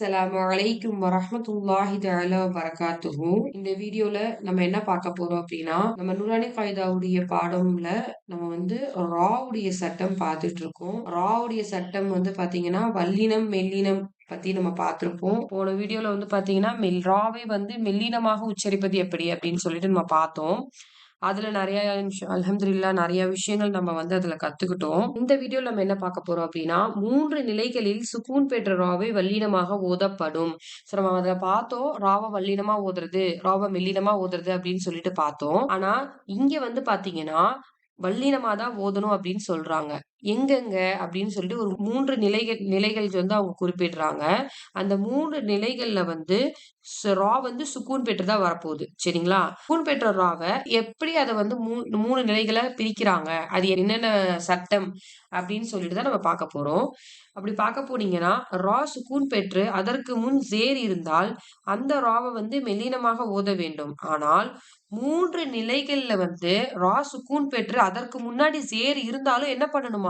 அஸ்லாம் வலைக்கும் வரமத்துல்லாஹி தஆலா வரகாத்துஹு இந்த வீடியோல நம்ம என்ன பார்க்க போறோம் அப்படின்னா நம்ம நுரானி காய்தாவுடைய பாடம்ல நம்ம வந்து ராவுடைய சட்டம் பார்த்துட்டு இருக்கோம் ராவுடைய சட்டம் வந்து பாத்தீங்கன்னா வல்லினம் மெல்லினம் பத்தி நம்ம பார்த்திருப்போம். போன வீடியோல வந்து பாத்தீங்கன்னா மெல் ராவை வந்து மெல்லினமாக உச்சரிப்பது எப்படி அப்படின்னு சொல்லிட்டு நம்ம பார்த்தோம். அதுல நிறைய அலமதுல்லா நிறைய விஷயங்கள் நம்ம வந்து அதுல கத்துக்கிட்டோம். இந்த வீடியோல நம்ம என்ன பார்க்க போறோம் அப்படின்னா மூன்று நிலைகளில் சுக்கூன் பெற்ற ராவை வல்லினமாக ஓதப்படும். சோ நம்ம அதுல பார்த்தோம் ராவ வல்லினமா ஓதுறது ராவ மெல்லினமா ஓதுறது அப்படின்னு சொல்லிட்டு பார்த்தோம். ஆனா இங்க வந்து பாத்தீங்கன்னா வல்லினமா தான் ஓதணும் அப்படின்னு சொல்றாங்க. எங்கெங்க அப்படின்னு சொல்லிட்டு ஒரு மூன்று நிலைகள் நிலைகள் வந்து அவங்க குறிப்பிடுறாங்க. அந்த மூன்று நிலைகள்ல வந்து ரா வந்து சுக்கூன் பெற்றுதான் தான் வரப்போகுது. சரிங்களா? சுக்கூன் பெற்ற ராவை எப்படி அதை வந்து மூ மூணு நிலைகளை பிரிக்கிறாங்க? அது என்னென்ன சட்டம் அப்படின்னு சொல்லிட்டு தான் நம்ம பார்க்க போறோம். அப்படி பார்க்க போனீங்கன்னா ரா சுக்கூன் பெற்று அதற்கு முன் ஜேர் இருந்தால் அந்த ராவை வந்து மெல்லினமாக ஓத வேண்டும். ஆனால் மூன்று நிலைகள்ல வந்து ரா சுக்கூன் பெற்று அதற்கு முன்னாடி சேர் இருந்தாலும் என்ன பண்ணணுமா?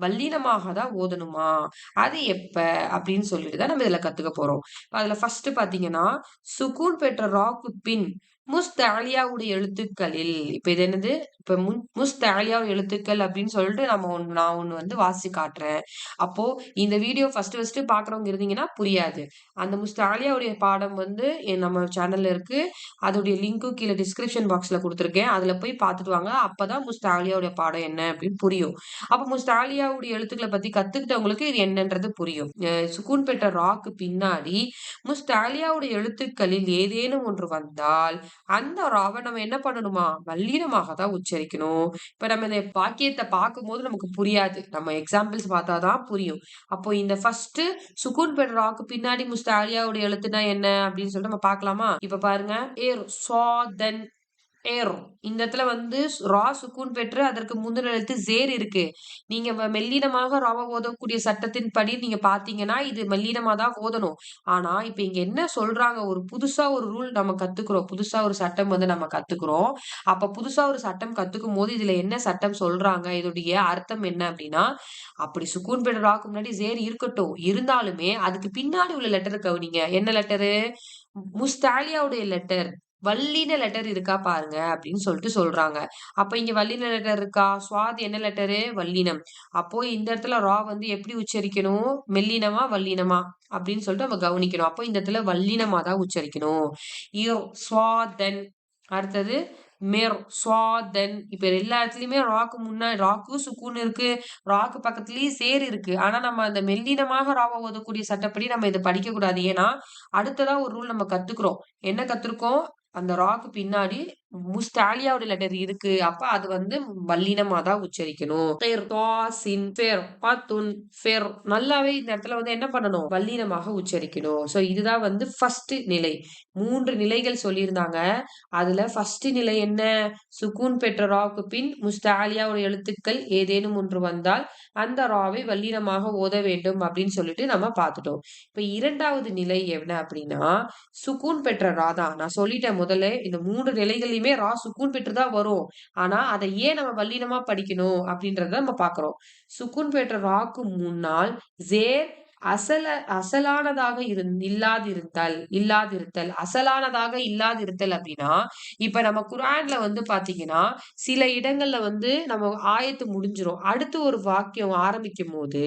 வல்லினமாக தான் ஓதணுமா? அது எப்ப? அப்படின்னு சொல்லிட்டு தான் நம்ம இதுல கத்துக்க போறோம். அதுல ஃபர்ஸ்ட் பாத்தீங்கன்னா சுக்கூன் பெற்ற ராக்கு பின் முஸ்தாலியாவுடைய எழுத்துக்களில் இப்ப இது என்னது? இப்ப முன் முஸ்தாலியா எழுத்துக்கள் அப்படின்னு சொல்லிட்டு நம்ம ஒன்று நான் ஒண்ணு வந்து வாசி காட்டுறேன். அப்போ இந்த வீடியோ ஃபர்ஸ்ட் ஃபர்ஸ்ட் பாக்குறவங்க இருந்தீங்கன்னா புரியாது. அந்த முஸ்தாலியாவுடைய பாடம் வந்து நம்ம சேனல்ல இருக்கு. அதோடைய லிங்க்கும் கீழே டிஸ்கிரிப்ஷன் பாக்ஸ்ல கொடுத்துருக்கேன். அதுல போய் பார்த்துட்டு வாங்க. அப்பதான் முஸ்தாலியாவுடைய பாடம் என்ன அப்படின்னு புரியும். அப்ப முஸ்தாலியாவுடைய எழுத்துக்களை பத்தி கத்துக்கிட்டவங்களுக்கு இது என்னன்றது புரியும். சுக்கூன் பெற்ற ராக்கு பின்னாடி முஸ்தாலியாவுடைய எழுத்துக்களில் ஏதேனும் ஒன்று வந்தால் அந்த ராவை நம்ம என்ன பண்ணணுமா? வல்லீனமாக தான் உச்சரிக்கணும். இப்ப நம்ம இந்த வாக்கியத்தை பார்க்கும்போது நமக்கு புரியாது. நம்ம எக்ஸாம்பிள்ஸ் பார்த்தாதான் புரியும். அப்போ இந்த ஃபர்ஸ்ட் சுகுன் பெட் ராக்கு பின்னாடி முஸ்தாலியாவுடைய எழுத்துனா என்ன அப்படின்னு சொல்லிட்டு நம்ம பார்க்கலாமா? இப்ப பாருங்க. ஏர் சாதன் ஏறும். இந்த இடத்துல வந்து ரா சுக்கூன் பெற்று அதற்கு முந்தின எழுத்து ஜேர் இருக்கு. நீங்க மெல்லினமாக ராவை ஓதக்கூடிய சட்டத்தின் படி நீங்க பாத்தீங்கன்னா இது மெல்லினமா தான் ஓதணும். ஆனா இப்ப இங்க என்ன சொல்றாங்க? ஒரு புதுசா ஒரு ரூல் நம்ம கத்துக்கிறோம். புதுசா ஒரு சட்டம் வந்து நம்ம கத்துக்கிறோம். அப்ப புதுசா ஒரு சட்டம் கத்துக்கும் போது இதுல என்ன சட்டம் சொல்றாங்க? இதோடைய அர்த்தம் என்ன அப்படின்னா அப்படி சுக்கூன் பெற்ற ராக்கு முன்னாடி ஜேர் இருக்கட்டும். இருந்தாலுமே அதுக்கு பின்னாடி உள்ள லெட்டர் கவனிங்க. என்ன லெட்டரு முஸ்தாலியாவுடைய லெட்டர் வல்லின லெட்டர் இருக்கா பாருங்க அப்படின்னு சொல்லிட்டு சொல்றாங்க. அப்ப இங்க வல்லின லெட்டர் இருக்கா? சுவாத் என்ன லெட்டரு வல்லினம் அப்போ இந்த இடத்துல ரா வந்து எப்படி உச்சரிக்கணும்? மெல்லினமா வல்லினமா அப்படின்னு சொல்லிட்டு நம்ம கவனிக்கணும். அப்போ இந்த இடத்துல வல்லினமா தான் உச்சரிக்கணும். சுவாதன் அடுத்தது மேர் சுவாதன் இப்ப எல்லா இடத்துலயுமே ராக்கு முன்னாடி ராக்கு சுக்குன்னு இருக்கு. ராக்கு பக்கத்துலயும் சேர் இருக்கு. ஆனா நம்ம அந்த மெல்லினமாக ராவை ஓதக்கூடிய சட்டப்படி நம்ம இதை படிக்க கூடாது ஏன்னா அடுத்ததா ஒரு ரூல் நம்ம கத்துக்கிறோம். என்ன கத்துருக்கோம்? அந்த ராக்கு பின்னாடி முஸ்டாலியாவோட லெட்டர் இருக்கு. அப்ப அது வந்து வல்லினமா தான் உச்சரிக்கணும். நல்லாவே இந்த இடத்துல வந்து என்ன பண்ணணும்? வல்லினமாக உச்சரிக்கணும். சோ இதுதான் வந்து ஃபர்ஸ்ட் நிலை. மூன்று நிலைகள் சொல்லியிருந்தாங்க. அதுல ஃபர்ஸ்ட் நிலை என்ன? சுக்கூன் பெற்ற ராவுக்கு பின் முஸ்டாலியா ஒரு எழுத்துக்கள் ஏதேனும் ஒன்று வந்தால் அந்த ராவை வல்லினமாக ஓத வேண்டும் அப்படின்னு சொல்லிட்டு நம்ம பார்த்துட்டோம். இப்ப இரண்டாவது நிலை என்ன அப்படின்னா சுக்கூன் பெற்ற ரா தான் நான் சொல்லிட்டேன் முதல்ல. இந்த மூன்று நிலைகளில் எப்பயுமே ரா சுக்கூன் பெற்றுதான் வரும். ஆனா அதை ஏன் நம்ம வல்லினமா படிக்கணும் அப்படின்றத நம்ம பாக்குறோம் சுக்கூன் பெற்ற ராக்கு முன்னால் ஜேர் அசல அசலானதாக இரு இல்லாதிருத்தல் இல்லாதிருத்தல் அசலானதாக இல்லாதிருத்தல் அப்படின்னா இப்ப நம்ம குரான்ல வந்து பாத்தீங்கன்னா சில இடங்கள்ல வந்து நம்ம ஆயத்து முடிஞ்சிரும். அடுத்து ஒரு வாக்கியம் ஆரம்பிக்கும் போது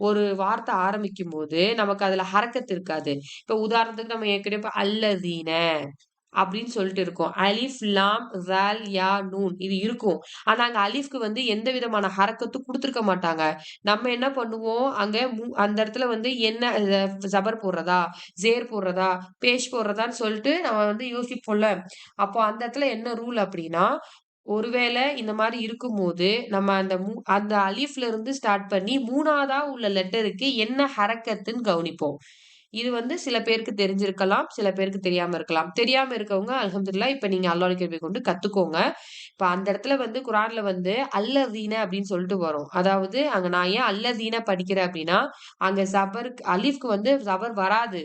ஒரு வார்த்தை ஆரம்பிக்கும் போது நமக்கு அதுல ஹரக்கத்து இருக்காது. இப்ப உதாரணத்துக்கு நம்ம ஏற்கனவே அல்லதீன அப்படின்னு சொல்லிட்டு இருக்கும். அலிஃப் லாம் ரால் யா நூன் இது இருக்கும். ஆனா அங்க அலிஃப்க்கு வந்து எந்த விதமான ஹரக்கத்தும் கொடுத்துருக்க மாட்டாங்க. நம்ம என்ன பண்ணுவோம்? அங்க அந்த இடத்துல வந்து என்ன ஜபர் போடுறதா? ஜேர் போடுறதா? பேஷ் போடுறதான்னு சொல்லிட்டு நம்ம வந்து யோசிப்போம்ல. அப்போ அந்த இடத்துல என்ன ரூல் அப்படின்னா ஒருவேளை இந்த மாதிரி இருக்கும்போது நம்ம அந்த அந்த அலிஃப்ல இருந்து ஸ்டார்ட் பண்ணி மூணாவதா உள்ள லெட்டருக்கு என்ன ஹரக்கத்துன்னு கவனிப்போம். இது வந்து சில பேருக்கு தெரிஞ்சிருக்கலாம் சில பேருக்கு தெரியாம இருக்கலாம். தெரியாம இருக்கவங்க அலமதுல்லா இப்ப நீங்க அல்லாஹ் கேள்வி கொண்டு கத்துக்கோங்க. இப்ப அந்த இடத்துல வந்து குரான்ல வந்து அல்லதீன அப்படின்னு சொல்லிட்டு வரும். அதாவது அங்க நான் ஏன் அல்லதீன படிக்கிறேன் அப்படின்னா அங்க சபருக்கு அலீஃப்க்கு வந்து சபர் வராது.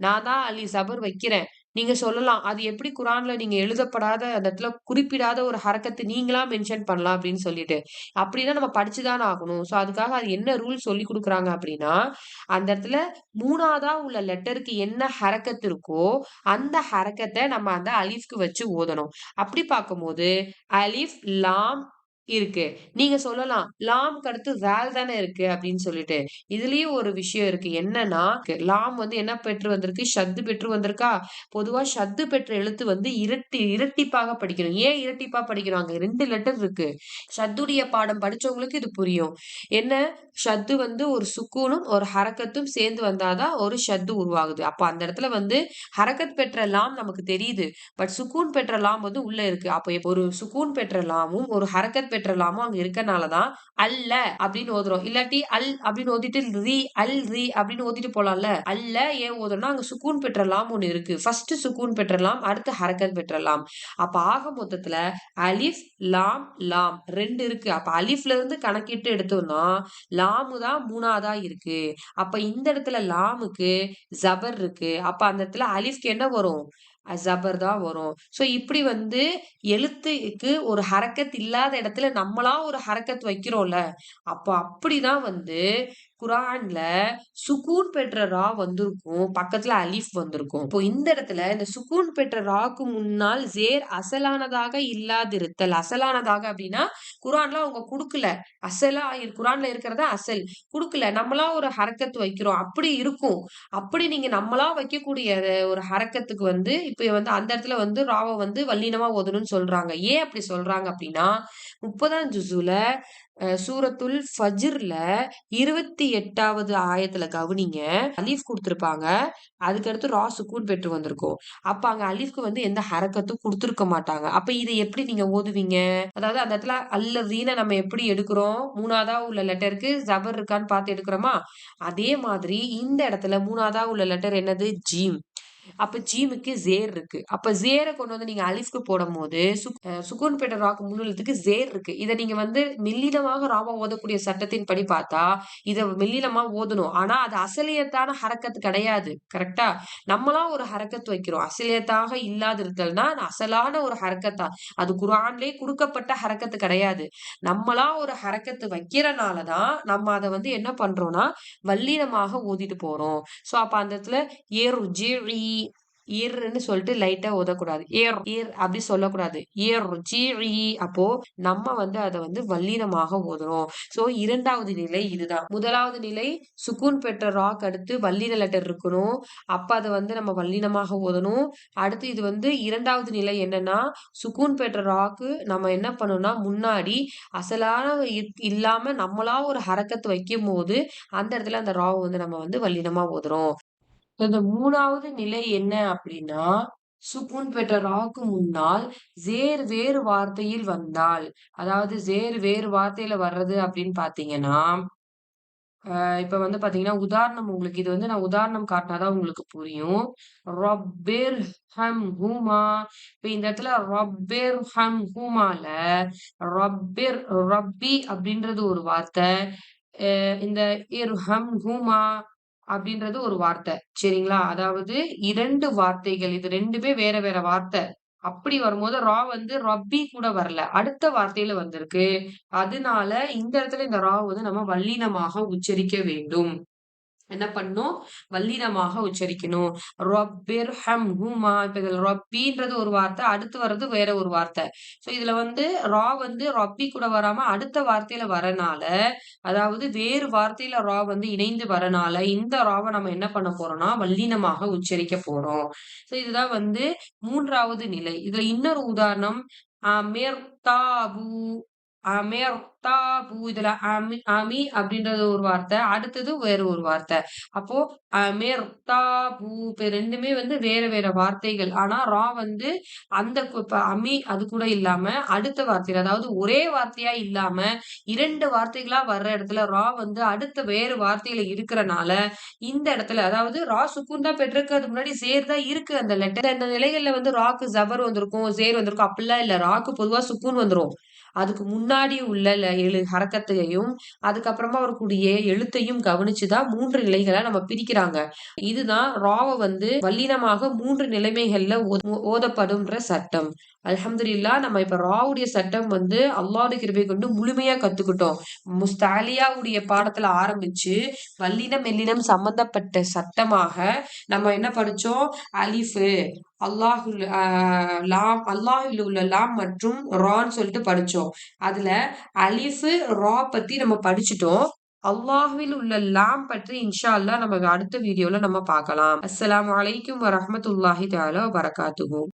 நான் தான் அலி சபர் வைக்கிறேன். நீங்க சொல்லலாம். அது எப்படி குரான்ல நீங்க எழுதப்படாத அந்த இடத்துல குறிப்பிடாத ஒரு ஹரக்கத்தை நீங்களா மென்ஷன் பண்ணலாம் அப்படின்னு சொல்லிட்டு. அப்படின்னா நம்ம படிச்சுதான் ஆகணும். ஸோ அதுக்காக அது என்ன ரூல் சொல்லி கொடுக்குறாங்க அப்படின்னா, அந்த இடத்துல மூணாவதா உள்ள லெட்டருக்கு என்ன ஹரக்கத்து இருக்கோ, அந்த ஹரக்கத்தை நம்ம அந்த அலிஃப்க்கு வச்சு ஓதணும். அப்படி பார்க்கும்போது, அலிஃப், லாம் இருக்கு. நீங்க சொல்லலாம், லாம்க்கு அடுத்து வேல் தானே இருக்கு அப்படின்னு சொல்லிட்டு. இதுலயும் ஒரு விஷயம் இருக்கு. என்னன்னா, லாம் வந்து என்ன பெற்று வந்திருக்கு? ஷத்து பெற்று வந்திருக்கா? பொதுவா ஷத்து பெற்ற எழுத்து வந்து இரட்டி இரட்டிப்பாக படிக்கணும். ஏன் இரட்டிப்பா படிக்கணும்? அங்க 2 லெட்டர் இருக்கு. ஷத்துடைய பாடம் படிச்சவங்களுக்கு இது புரியும். என்ன? ஷத்து வந்து ஒரு சுக்கூனும், ஒரு ஹரக்கத்தும் சேர்ந்து வந்தா தான் ஒரு ஷத்து உருவாகுது. அப்ப அந்த இடத்துல வந்து ஹரக்கத் பெற்ற லாம் நமக்கு தெரியுது. பட் சுக்கூன் பெற்ற லாம் வந்து உள்ள இருக்கு. அப்ப ஒரு சுக்கூன் பெற்ற லாமும், ஒரு ஹரக்கத் பெற்றலாமோ அங்க இருக்கனால தான் அல்ல அப்படின்னு ஓதுறோம். இல்லாட்டி அல் அப்படின்னு ஓதிட்டு ரி அல் ரி அப்படின்னு ஓதிட்டு போலாம்ல. அல்ல ஏன் ஓதுறோம்னா, அங்க சுக்கூன் பெற்றலாம் ஒண்ணு இருக்கு. ஃபர்ஸ்ட் சுக்கூன் பெற்றலாம் அடுத்து ஹரக்கத் பெற்றலாம் அப்ப ஆக மொத்தத்துல அலிஃப், லாம், லாம் ரெண்டு இருக்கு. அப்ப அலிஃப்ல இருந்து கணக்கிட்டு எடுத்தோம்னா, லாமு தான் மூணாவதா இருக்கு. அப்ப இந்த இடத்துல லாமுக்கு ஜபர் இருக்கு. அப்ப அந்த இடத்துல அலிஃப்க்கு என்ன வரும்? அ ஜபர் தான் வரும். ஸோ இப்படி வந்து எழுத்துக்கு ஒரு ஹரக்கத் இல்லாத இடத்துல நம்மளா ஒரு ஹரக்கத் வைக்கிறோம்ல, அப்போ அப்படிதான் வந்து குரான்ல சுக்கூன் பெற்ற ரா வந்திருக்கும். பக்கத்துல அலிஃப் வந்திருக்கும். இப்போ இந்த இடத்துல இந்த சுக்கூன் பெற்ற ராக்கு முன்னால் ஜேர் அசலானதாக இல்லாதிருத்தல். அசலானதாக அப்படின்னா, குரான்ல அவங்க குடுக்கல. அசலா குரான்ல இருக்கிறத அசல். குடுக்கல. நம்மளா ஒரு ஹரக்கத்து வைக்கிறோம். அப்படி இருக்கும். அப்படி நீங்க நம்மளா வைக்கக்கூடிய ஒரு ஹரக்கத்துக்கு வந்து இப்ப வந்து அந்த இடத்துல வந்து ராவ வந்து வல்லினமா ஓதணும்னு சொல்றாங்க. ஏன் அப்படி சொல்றாங்க அப்படின்னா, முப்பதாம் ஜுசுல சூரத்துல் ஃபஜ்ர்ல 28வது ஆயத்துல கவனிங்க. அலீஃப் குடுத்திருப்பாங்க. அதுக்கடுத்து ரா சுக்கூன் பெற்று வந்திருக்கும். அப்ப அங்க அலீஃப்க்கு வந்து எந்த ஹரக்கத்தும் கொடுத்துருக்க மாட்டாங்க. அப்ப இதை எப்படி நீங்க ஓதுவீங்க? அதாவது அந்த இடத்துல அல்ல ரீன நம்ம எப்படி எடுக்கிறோம்? மூணாவதா உள்ள லெட்டருக்கு ஜபர் இருக்கான்னு பார்த்து எடுக்கிறோமா? அதே மாதிரி இந்த இடத்துல மூணாவதா உள்ள லெட்டர் என்னது? ஜீம். அப்ப ஜீமுக்கு ஜேர் இருக்கு. அப்ப ஜேரை கொண்டு வந்து நீங்க அலிஃப்க்கு போடும் போது சுக்கூன் பெற்ற ராக்கு முன்னெழுத்துக்கு ஜேர் இருக்கு. இத நீங்க வந்து மெல்லினமாக ராவா ஓதக்கூடிய சட்டத்தின்படி பார்த்தா, இதை மெல்லினமா ஓதணும். ஆனா அது அசலியத்தான ஹரக்கத்து கிடையாது. கரெக்டா நம்மளாம் ஒரு ஹரக்கத்து வைக்கிறோம். அசலியத்தாக இல்லாதிருத்தல்னா, அசலான ஒரு ஹரக்கத்தா. அது குரான்லேயே குடுக்கப்பட்ட ஹரக்கத்து கிடையாது. நம்மளா ஒரு ஹரக்கத்து வைக்கிறனால தான், நம்ம அதை வந்து என்ன பண்றோம்னா, வல்லீனமாக ஓதிட்டு போறோம். ஸோ அப்ப அந்த இடத்துல இர்ஜிஇ இர்ன்னு சொல்லிட்டு லைட்டா ஓதக்கூடாது. ஏர் ஈர் அப்படி சொல்லக்கூடாது. இர்ஜிஇ அப்போ நம்ம வந்து அத வந்து வல்லினமாக ஓதுறோம். சோ இரண்டாவது நிலை இதுதான். முதலாவது நிலை சுக்கூன் பெற்ற ராக்கு அடுத்து வல்லின லெட்டர் இருக்கணும். அப்ப அதை வந்து நம்ம வல்லினமாக ஓதணும். அடுத்து இது வந்து இரண்டாவது நிலை என்னன்னா, சுக்கூன் பெற்ற ராக்கு நம்ம என்ன பண்ணணும்னா, முன்னாடி அசலான இல்லாம நம்மளா ஒரு ஹரக்கத் வைக்கும்போது, அந்த இடத்துல அந்த ராவை வந்து நம்ம வந்து வல்லினமா ஓதுறோம். இந்த மூணாவது நிலை என்ன அப்படின்னா, சுகுன் பெற்ற ராக்கு முன்னால் ஜேர் வேறு வார்த்தையில் வந்தால், அதாவது ஜேர் வேறு வார்த்தையில வர்றது அப்படின்னு பார்த்தீங்கன்னா, இப்ப வந்து பாத்தீங்கன்னா உதாரணம் உங்களுக்கு இது வந்து நான் உதாரணம் காட்டினாதான் உங்களுக்கு புரியும். ரப்பேர் ஹம் ஹூமா இப்ப இந்த இடத்துல ரப்பேர் ஹம் ஹூமால ரப்பேர் ரப்பி அப்படின்றது ஒரு வார்த்தை. அ இந்த ஹூமா அப்படின்றது ஒரு வார்த்தை. சரிங்களா? அதாவது இரண்டு வார்த்தைகள். இது ரெண்டுமே வேற வேற வார்த்தை. அப்படி வரும்போது ரா வந்து ரப்பி கூட வரல. அடுத்த வார்த்தையில வந்திருக்கு. அதனால இந்த இடத்துல இந்த ரா வந்து நம்ம வல்லினமாக உச்சரிக்க வேண்டும். என்ன பண்ணும் வல்லினமாக உச்சரிக்கணும். ரப்பிர்ஹம்ஹுமா இப்ப இதுல ரொப்பின்றது ஒரு வார்த்தை. அடுத்து வர்றது வேற ஒரு வார்த்தை. ஸோ இதுல வந்து ரா வந்து ரொப்பி கூட வராம அடுத்த வார்த்தையில வரனால, அதாவது வேறு வார்த்தையில ரா வந்து இணைந்து வரனால, இந்த ராவ நம்ம என்ன பண்ண போறோம்னா, வல்லினமாக உச்சரிக்க போறோம். ஸோ இதுதான் வந்து மூன்றாவது நிலை. இதுல இன்னொரு உதாரணம் மேர்தாபு அமிர்தாபு இதுல அமி அமி அப்படின்றது ஒரு வார்த்தை. அடுத்தது வேற ஒரு வார்த்தை. அப்போ அமிர்தாபு இப்ப ரெண்டுமே வந்து வேற வேற வார்த்தைகள். ஆனா ரா வந்து அந்த இப்ப அமி அது கூட இல்லாம, அடுத்த வார்த்தையில அதாவது ஒரே வார்த்தையா இல்லாம, இரண்டு வார்த்தைகளா வர்ற இடத்துல ரா வந்து அடுத்த வேறு வார்த்தையில இருக்கிறனால, இந்த இடத்துல அதாவது ரா சுக்குன் தான் பெற்றிருக்கு. அதுக்கு முன்னாடி சேர் தான் இருக்கு அந்த லெட்டர். அந்த நிலைகள்ல வந்து ராக்கு ஜபர் வந்திருக்கும், சேர் வந்திருக்கும். அப்படிலாம் இல்ல. ராக்கு பொதுவா சுக்குன் வந்துரும். அதுக்கு முன்னாடி உள்ள எழு ஹரக்கத்தையும் அதுக்கப்புறமா வரக்கூடிய எழுத்தையும் கவனிச்சுதான் மூன்று நிலைகளை நம்ம பிரிக்கிறாங்க. இதுதான் ராவை வந்து வல்லினமாக மூன்று நிலைமைகள்ல ஓதப்படும்ன்ற சட்டம். அலமதுல்லா நம்ம இப்ப ராவுடைய சட்டம் வந்து அல்லாவுடைய கிருபை கொண்டு முழுமையா கத்துக்கிட்டோம். முஸ்தாலியாவுடைய பாடத்துல ஆரம்பிச்சு வல்லினம் எல்லினம் சம்பந்தப்பட்ட சட்டமாக நம்ம என்ன படிச்சோம்? அலிஃபு. அல்லாஹு லாம் அல்லாஹில் உள்ள லாம் மற்றும் ரான்னு சொல்லிட்டு படிச்சோம். அதுல அலிஃபு ரா பத்தி நம்ம படிச்சுட்டோம். அல்லாஹுவில் உள்ள லாம் பற்றி இன்ஷா அல்லா நம்ம அடுத்த வீடியோல நம்ம பார்க்கலாம். அஸ்லாம் வலைக்கும் வரமத்துல்லாஹி தாலா வரகாத்துகும்